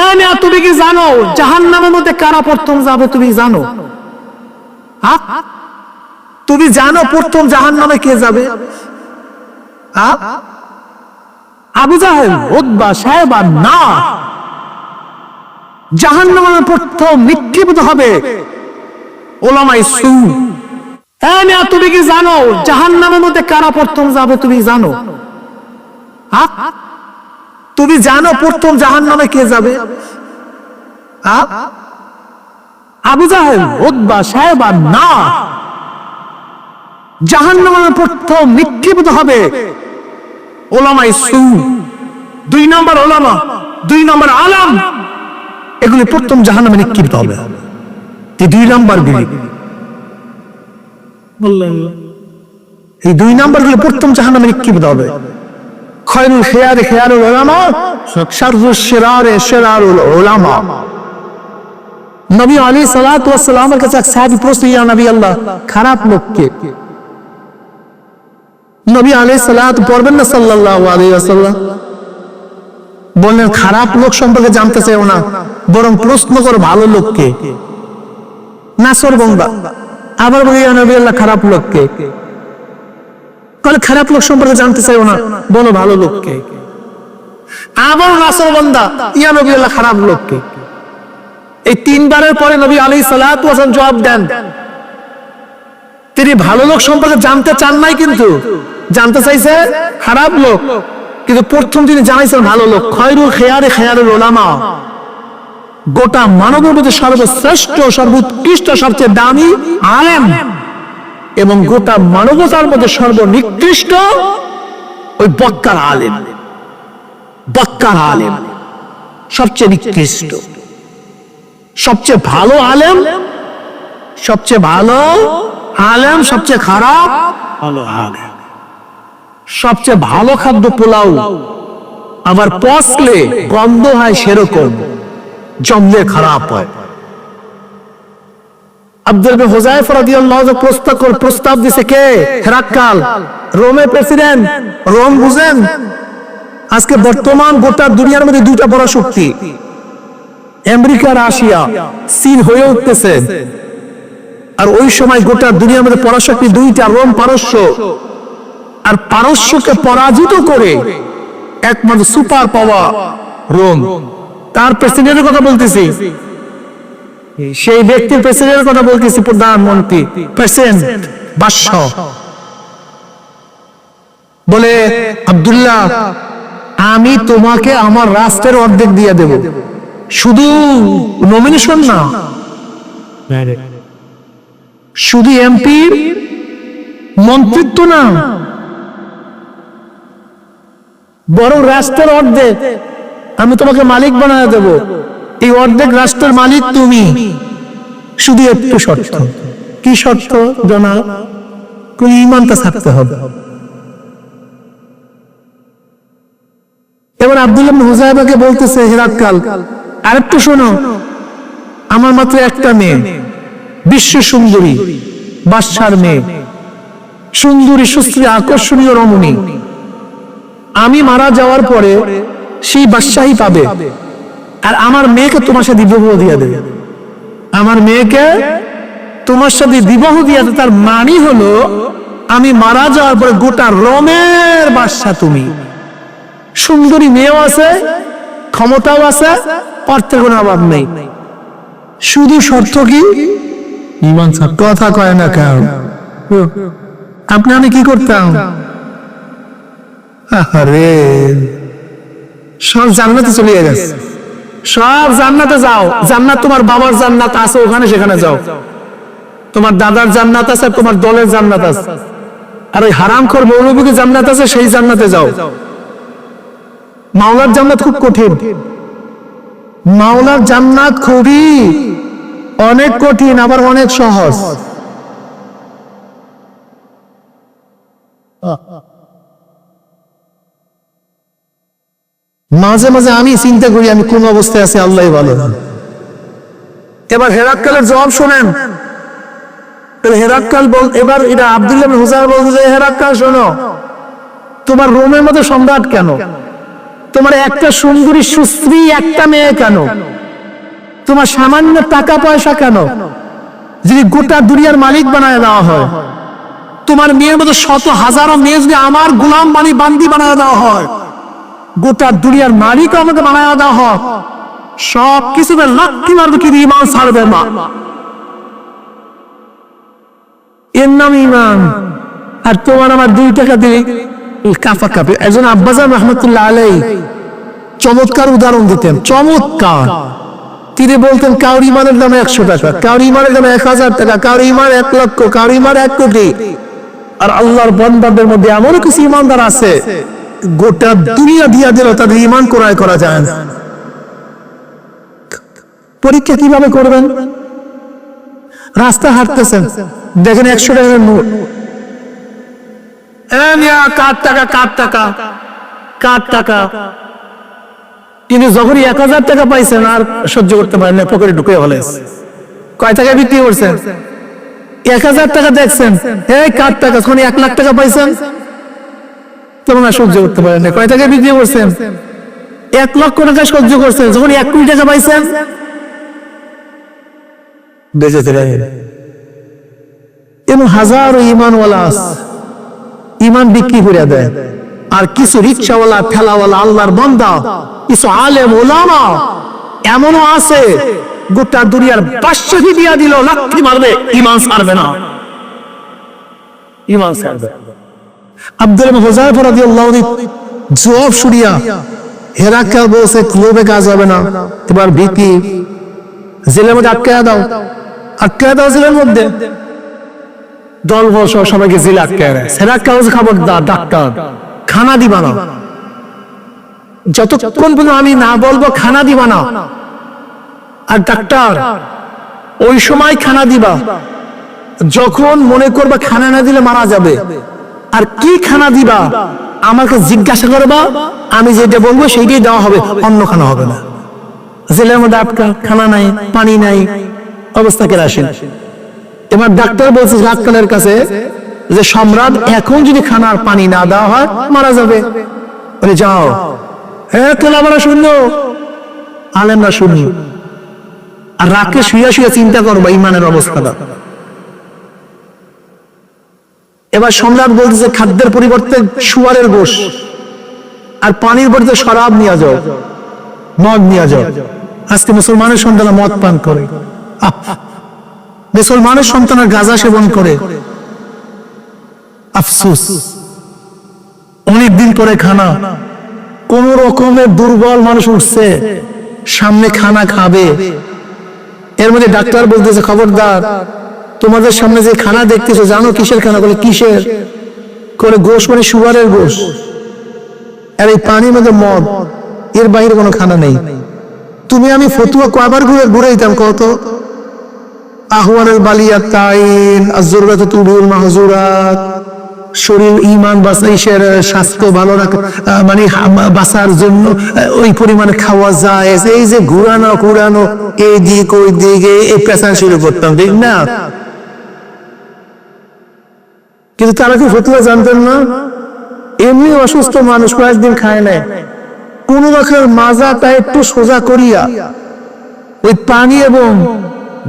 হ্যাঁ তুমি কি জানো? জাহান নামের মধ্যে কারা প্রথম যাবে তুমি জানো? তুমি জানো প্রথম জাহান নামে কে যাবে? আবু জাহেল না। জাহান নামে প্রথম নিক্ষিপ্ত হবে ওলামাই সু। হ্যাঁ মিয়া, তুমি কি জানো? জাহান নামের মধ্যে কারা প্রথম যাবে তুমি জানো? হ্যাঁ? তুমি জানো প্রথম জাহান নামে কে যাবে? আবু জাহেল উদ্বা সাহেব না। জাহান নামে প্রথম নিক্ষিপ্ত হবে ওলামাই সু। দুই নম্বর ওলামা দুই নম্বর আলাম। এগুলি প্রথম জাহান নামে নিক্ষিপ্ত হবে। দুই নম্বর গুলি। বললেন। এই দুই নম্বর গুলি প্রথম জাহান নামে নিক্ষিপ্ত হবে। খয়রুল খেয়ারে খেয়ারুল ওলামা শিরারে শিরারুল ওলামা নবী আলী কাছে এক সাহাবী প্রশ্ন, ইয়া নবী আল্লাহ, খারাপ লোককে নবী আলী সালাত পড়বেন না সাল্লাল্লাহু আলাইহি ওয়াসাল্লাম? বললেন, খারাপ লোক সম্পর্কে জানতে চাইও না, বরং প্রশ্ন করো ভালো লোককে নাসর গঙ্গা আবার বলি নবী আল্লাহ, খারাপ লোককে তাহলে খারাপ লোক সম্পর্কে জানতে চাইও না। বলো ভালো লোককে। আবার নাসর বন্দা, ইয়া নবী আল্লাহ খারাপ লোককে। এই তিনবারের পরে নবী আলী সালাত জবাব দেন। তিনি ভালো লোক সম্পর্কে জানতে চান নাই কিন্তু, জানতে চাইছে খারাপ লোক। কিন্তু প্রথম তিনি জানাইছেন ভালো লোক, খয়রুল খেয়ারে খেয়ারুল ওলামা গোটা মানবের মধ্যে সর্বশ্রেষ্ঠ, সর্বোৎকৃষ্ট, সবচেয়ে দামি আলেম। এবং গোটা মানবতার মধ্যে সর্বনিকৃষ্ট ওই বক্কার আলেম। বক্কার আলেম। সবচেয়ে নিকৃষ্ট। সবচেয়ে ভালো আলেম, সবচেয়ে ভালো আলেম, সবচেয়ে খারাপ ভালো আলেম। সবচেয়ে ভালো খাদ্য পোলাও আবার পচলে গন্ধ হয় সেরকম, জমলে খারাপ হয়। আব্দুল হুজাইফ রাদিয়াল্লাহু আনহু প্রস্তাব প্রস্তাব দিছে কে? হেরাক্কাল। প্রেসিডেন্ট। রোম বুঝেন? আজকে বর্তমান গোটা দুনিয়ার মধ্যে দুইটা বড় শক্তি। America Russia. চীন হয়ে উঠতেছে। আর ওই সময় গোটা দুনিয়ার মধ্যে পরাশক্তি দুইটা, রোম পারস্য। আর পারস্যকে পরাজিত করে একমাত্র সুপার পাওয়া রোম। তার প্রেসিডেন্টের কথা বলতেছি। সেই ব্যক্তির প্রেসিডেন্টের কথা বলতেছি, প্রধানমন্ত্রী প্রেসিডেন্ট বাদশাহ। বলে, আব্দুল্লাহ, আমি তোমাকে আমার রাষ্ট্রের অর্ধেক দিয়ে দেব। শুধু নমিনেশন না, শুধু এমপির মন্ত্রিত্ব না, বরং রাষ্ট্রের অর্ধেক আমি তোমাকে মালিক বানায় দেব। এই অর্ধেক রাষ্ট্রের মালিক তুমি। শুধু একটু শর্ত। কি শর্ত জানা কোন ইমানটা থাকতে হবে। এবার হুজাইবাকে বলতেছে, হেরাক্কাল, আরেকটু শোনো। আমার মাত্র একটা মেয়ে, বিশ্ব সুন্দরী, বাদশার মেয়ে। সুন্দরী, সুশ্রী, আকর্ষণীয় রমণী। আমি মারা যাওয়ার পরে সেই বাদশাহী পাবে। আর আমার মেয়েকে তোমার সাথে বিবাহ দিয়ে দেবে। আমার মেয়েকে তোমার সাথে বিবাহ দিয়ে দেবে। তার মানি হলো আমি মারা যাওয়ার পরে গোটা রমের বাদশা তুমি। সুন্দরী মেয়েও আছে ক্ষমতাও আছে অর্থের কোনো অভাব নেই। শুধু শর্ত কি? কথা কয় না কেন আপনি আমি কি করতাম? আরে সব জান্নাতে চলে গেছে। সব জান্নাতে যাও। জান্নাত তোমার বাবার জান্নাত আছে, ওখানে সেখানে যাও। তোমার দাদার জান্নাত আছে তোমার দলের জান্নাত আছে। আর ওই হারাম খোর মৌলবীকে জান্নাত আছে, সেই জান্নাতে যাও। মাওলার জান্নাত খুব কঠিন। মাওলার জান্নাত খুবই অনেক কঠিন, আবার অনেক সহজ। মাঝে মাঝে আমি চিন্তা করি, আমি কোন অবস্থায় আছি, আল্লাহ ভালো। এবার হেরাক্কালের জবাব শোনেন। হেরাক্কাল বল, এবার এটা আব্দুল্লাহ হুসাইন বলছে যে, হেরাক্কাল, শোনো। তোমার রোমের মধ্যে সম্রাট কেন? তোমার একটা সুন্দরী সুশ্রী একটা মেয়ে কেন? তোমার সামান্য টাকা পয়সা কেন? যদি গোটা দুনিয়ার মালিক বানায় দেওয়া হয়, তোমার মেয়ের মতো শত হাজারো মেয়ে যদি আমার গোলাম বানি বান্দি বানায় দেওয়া হয় গোটা দুনিয়ার মালিক আমাকে বানায় দেওয়া হয় সব কিছু লাঠি মারবে কিন্তু ইমান ছাড়বে না। এর নাম ইমান আর তোমার আমার দুই টাকা দিয়ে কাফা কাপে। একজন আব্বাজান রহমতুল্লাহ আলাই চমৎকার উদাহরণ দিতেন। চমৎকার। তিনি বলতেন কাউর ইমানের দাম একশো টাকা কাউর ইমানের দাম এক হাজার টাকা কাউর ইমান এক লক্ষ কাউর ইমান এক কোটি। আর আল্লাহর বন্দাদের মধ্যে এমন কিছু ইমানদার আছে। গোটা দুনিয়া দিয়া দিল তাদের ইমান ক্রয় করা যায়। না পরীক্ষা কীভাবে করবেন? রাস্তা হাঁটতেছেন, দেখেন একশো টাকার নোট। টাকা টাকা? টাকা? তিনি যখনই এক হাজার টাকা পাইছেন, আর সহ্য করতে পারেন না, পকেটে ঢুকে হলে কয় টাকা বিক্রি করছেন? এক হাজার টাকা দেখছেন, এই কার টাকা? যখন এক লাখ টাকা পাইছেন আর সহ্য করতে পারেন না। কয় টাকা বিক্রি করছেন? এক লক্ষ টাকা সহ্য করছেন। যখন এক কোটি টাকা পাইছেন? বেঁচে চলে এবং হাজারো ইমানওয়ালা ইমান বিক্রি করে দেয়। আর কিছু রিক্সাওয়ালা, ঠেলাওয়ালা, আল্লাহর বন্দা, কিছু আলেম ওলামা এমনও আছে, গোটা দুনিয়ার বাদশাহী দিয়া দিল মারবে, ইমান ছাড়বে না। ইমান আব্দুল জবাব শুনিয়া বলছে কাজ হবে না এবার ভিপি জেলের মধ্যে আটকায়া দাও। আটকায়া দাও জেলের মধ্যে। দল বস সবাইকে জেলে কাগজ খবরদার, ডাক্তার, খানা দিবা না। যতক্ষণ পর্যন্ত আমি না বলব, খানা দিবা না। আর ডাক্তার, ওই সময় খানা দিবা। যখন মনে করবা, খানা না দিলে মারা যাবে। আর কি খানা দিবা? আমাকে জিজ্ঞাসা করবা, আমি যেটা বলব সেইটাই দেওয়া হবে, অন্য খানা হবে না। জেলের মধ্যে আটকা, খানা নাই, পানি নাই, অবস্থা কেরাসিন। এবার ডাক্তার বলছে রাতকালের কাছে যে সম্রাট, এখন যদি খানার পানি না দেওয়া হয়, মারা যাবে। বলে, যাও। হ্যাঁ তোলা তোলাবারা শূন্য। আলেমরা শূন্য আর রাতকে শুয়ে শুয়ে চিন্তা করব, ইমানের অবস্থাটা। এবার সম্রাট বলতেছে, খাদ্যের পরিবর্তে শুয়ারের গোশ আর পানির পরিবর্তে শরাব নিয়ে যাও, মদ নিয়ে যাও। আজকে মুসলমানের সন্তানরা মদ পান করে। মুসলমানের সন্তানের গাঁজা সেবন করে। আফসুস। অনেক দিন পরে খানা। কোন রকমের দুর্বল মানুষ উঠছে, সামনে খানা খাবে। এর মধ্যে ডাক্তার বলতেছে, খবরদার তোমাদের সামনে যে খানা দেখতেছো, জানো কিসের খানা? বলে কিসের? করে গোশ মানে সুগারের গোশ। আর এই পানির মধ্যে মদ, এর বাইরে কোনো খানা নেই। তুমি আমি ফতুয়া কয়বার ঘুরে ঘুরে দিতাম কত তাইন মাহজুরাত। শরীর ইমান বাসাইশের স্বাস্থ্য ভালো রাখ মানে বাঁচার জন্য ওই পরিমাণে খাওয়া যায়। এই যে ঘুরানো ঘুরানো এই দিক ওই দিকে এই পেশান শুরু করতাম, ঠিক না? কিন্তু তারা কি ফতুয়া জানতেন না? এমনি অসুস্থ মানুষ কয়েকদিন খায় না কোন রকমের মাজাটা একটু সোজা করিয়া ওই পানি এবং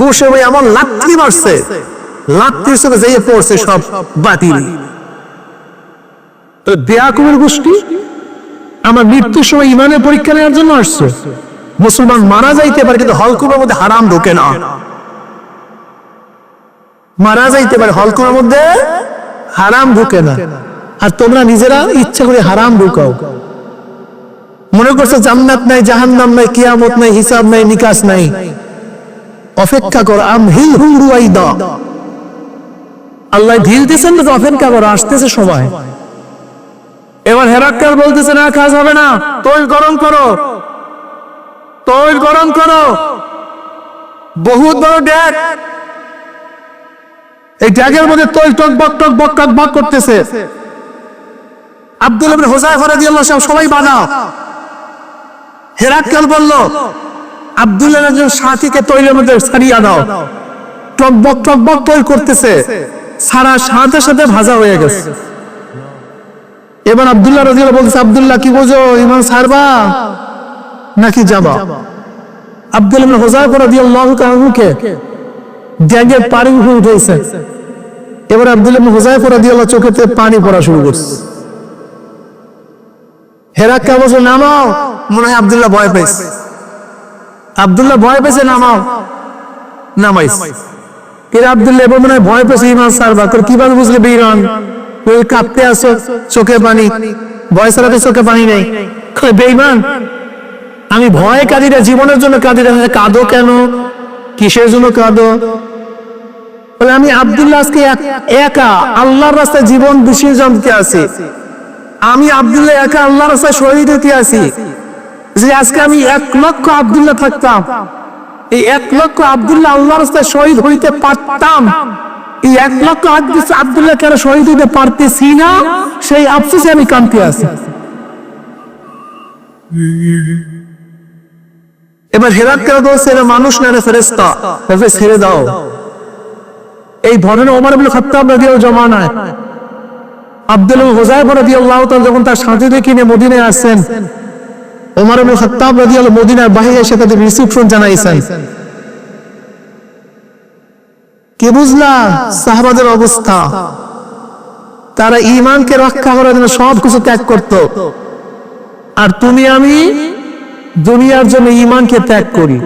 গোসে ওই এমন লাত্তি মারছে। লাত্তির সাথে যেয়ে পড়ছে সব বাতিল। তো বেয়াকুমের গোষ্ঠী, আমার মৃত্যুর সময় ইমানের পরীক্ষা নেওয়ার জন্য আসছে। মুসলমান মারা যাইতে পারে, কিন্তু হলকুমের মধ্যে হারাম ঢোকে না। মারা যাইতে পারে হলকুমের মধ্যে? হারাম ঢুকে না। আর তোমরা নিজেরা ইচ্ছা করে হারাম ঢুকাও মনে করছ জান্নাত নাই, জাহান্নাম নাই, কিয়ামত নাই, হিসাব নাই, নিকাশ নাই। অপেক্ষা কর, আম হিল আল্লাহ তো অপেক্ষা করো, আসতেছে সময় এবার হেরাক্কাল বলতেছে, না, কাজ হবে না, তৈল গরম করো। তৈল গরম করো। বহুত বড় ড্যাগ এই ড্যাগের মধ্যে তৈল টক, বক টক বক টক বক করতেছে। আব্দুল ইবনে হুযায়ফা রাদিয়াল্লাহু আনহু সবাই বানাও। হেরাক্কাল বলল আব্দুল্লাহ সাথীকে তৈলের মধ্যে দাও। টকবক টকবক তৈল করতেছে। সারা সাথে সাথে ভাজা হয়ে গেছে। এবার আব্দুল্লাহ রাজিয়াল্লাহ বলছে আব্দুল্লাহ, কি বোঝো, ইমান সারবা নাকি যাবা? আব্দুল হোজাই করে দিয়ে মুখে গ্যাঙ্গের পানি উঠে উঠেছে। এবার আব্দুল হোজাই করে দিয়ে চোখেতে পানি পড়া শুরু করছে। হেরাক্কা বলছে, নামাও। মনে হয় আব্দুল্লাহ ভয় পেয়েছে। আব্দুল্লাহ ভয় পেয়েছে, নামাও। নামাইস আব্দুল্লাহ এবার মনে হয় ভয় পেয়েছে, ইমান সারবা। কীভাবে বুঝলে বেইরান কাঁপতে আসো, চোখে পানি। ভয় সারাতে চোখে পানি নেই। বেইমান আমি ভয়ে কাঁদি না, জীবনের জন্য কাঁদি কাঁদো কেন? কিসের জন্য কাঁদো? আমি আব্দুল্লাহ আজকে একা আল্লাহর রাস্তায় জীবন বিসর্জন দিতে আছি। আমি আব্দুল্লাহ একা আল্লাহর রাস্তায় শহীদ হতে আছি। যে আজকে আমি এক লক্ষ আব্দুল্লাহ থাকতাম। এই এক লক্ষ আল্লাহর রাস্তায় শহীদ হইতে পারতাম। এই এক লক্ষ কেন শহীদ হইতে পারতেছি না, সেই আফসোসে আমি কান্তি আছি। এবার হেরাত কেন এরা মানুষ না, এরা ফেরেস্তা ছেড়ে দাও। এই ধরনের ওমর বলে খত্তাব রাদিয়াল জমানায় আব্দুল হোজাইফ রাদিয়াল্লাহু তাআলা যখন তার সাথীদের কিনে মদিনায় আসছেন, ওমর ইবনে খাত্তাব রাদিয়াল্লাহু মদিনার বাইরে এসে তাদের রিসিপশন জানাইছেন। কি বুঝলা সাহাবাদের অবস্থা? তারা ঈমানকে রক্ষা করার জন্য সব কিছু ত্যাগ করত। আর তুমি, আমি দুনিয়ার জন্য ঈমানকে ত্যাগ করি।